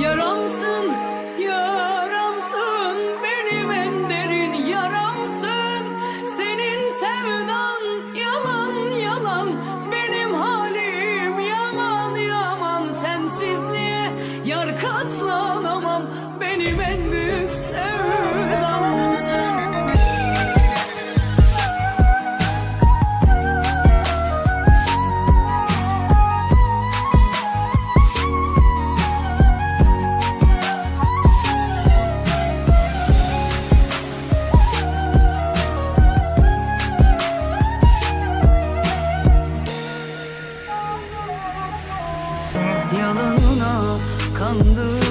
Yaramsın, yaramsın benim en derin yaramsın. Senin sevdan yalan yalan benim halim yaman yaman. Sensizliğe yar katlanamam? Benim en büyük sevdamsın Kandır